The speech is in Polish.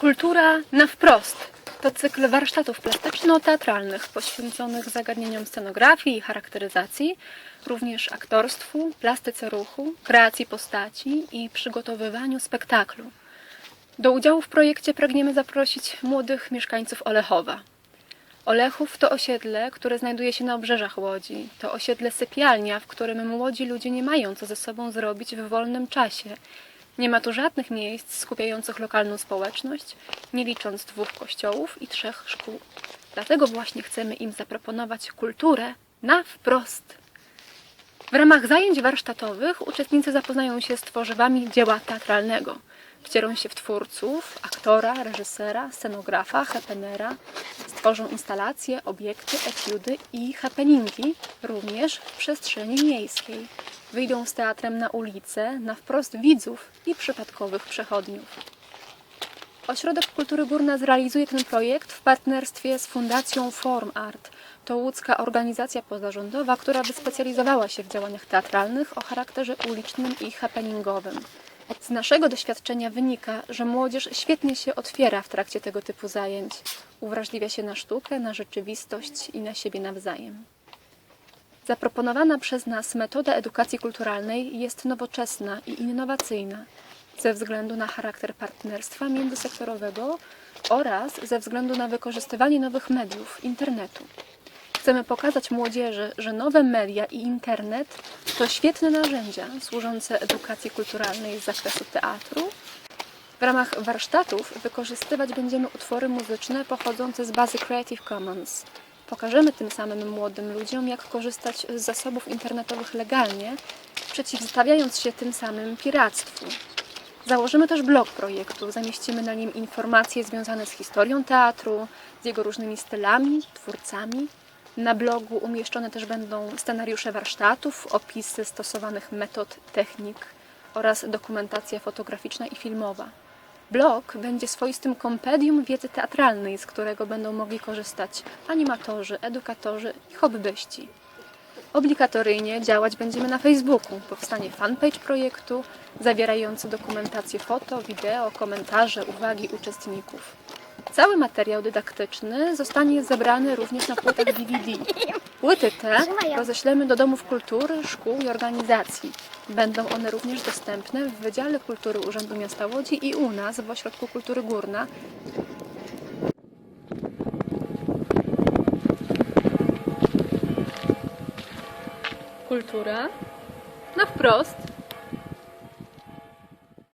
Kultura na wprost. To cykl warsztatów plastyczno-teatralnych poświęconych zagadnieniom scenografii i charakteryzacji, również aktorstwu, plastyce ruchu, kreacji postaci i przygotowywaniu spektaklu. Do udziału w projekcie pragniemy zaprosić młodych mieszkańców Olechowa. Olechów to osiedle, które znajduje się na obrzeżach Łodzi. To osiedle sypialnia, w którym młodzi ludzie nie mają co ze sobą zrobić w wolnym czasie. Nie ma tu żadnych miejsc skupiających lokalną społeczność, nie licząc dwóch kościołów i trzech szkół. Dlatego właśnie chcemy im zaproponować kulturę na wprost. W ramach zajęć warsztatowych uczestnicy zapoznają się z tworzywami dzieła teatralnego. Wcielą się w twórców, aktora, reżysera, scenografa, happenera, stworzą instalacje, obiekty, etiudy i happeningi również w przestrzeni miejskiej. Wyjdą z teatrem na ulicę, na wprost widzów i przypadkowych przechodniów. Ośrodek Kultury Górna zrealizuje ten projekt w partnerstwie z Fundacją Form Art. To łódzka organizacja pozarządowa, która wyspecjalizowała się w działaniach teatralnych o charakterze ulicznym i happeningowym. Z naszego doświadczenia wynika, że młodzież świetnie się otwiera w trakcie tego typu zajęć. Uwrażliwia się na sztukę, na rzeczywistość i na siebie nawzajem. Zaproponowana przez nas metoda edukacji kulturalnej jest nowoczesna i innowacyjna ze względu na charakter partnerstwa międzysektorowego oraz ze względu na wykorzystywanie nowych mediów, internetu. Chcemy pokazać młodzieży, że nowe media i internet to świetne narzędzia służące edukacji kulturalnej z zakresu teatru. W ramach warsztatów wykorzystywać będziemy utwory muzyczne pochodzące z bazy Creative Commons. Pokażemy tym samym młodym ludziom, jak korzystać z zasobów internetowych legalnie, przeciwstawiając się tym samym piractwu. Założymy też blog projektu, zamieścimy na nim informacje związane z historią teatru, z jego różnymi stylami, twórcami. Na blogu umieszczone też będą scenariusze warsztatów, opisy stosowanych metod, technik oraz dokumentacja fotograficzna i filmowa. Blog będzie swoistym kompedium wiedzy teatralnej, z którego będą mogli korzystać animatorzy, edukatorzy i hobbyści. Obligatoryjnie działać będziemy na Facebooku. Powstanie fanpage projektu zawierający dokumentację foto, wideo, komentarze, uwagi uczestników. Cały materiał dydaktyczny zostanie zebrany również na płytach DVD. Płyty te roześlemy do domów kultury, szkół i organizacji. Będą one również dostępne w Wydziale Kultury Urzędu Miasta Łodzi i u nas w Ośrodku Kultury Górna. Kultura na wprost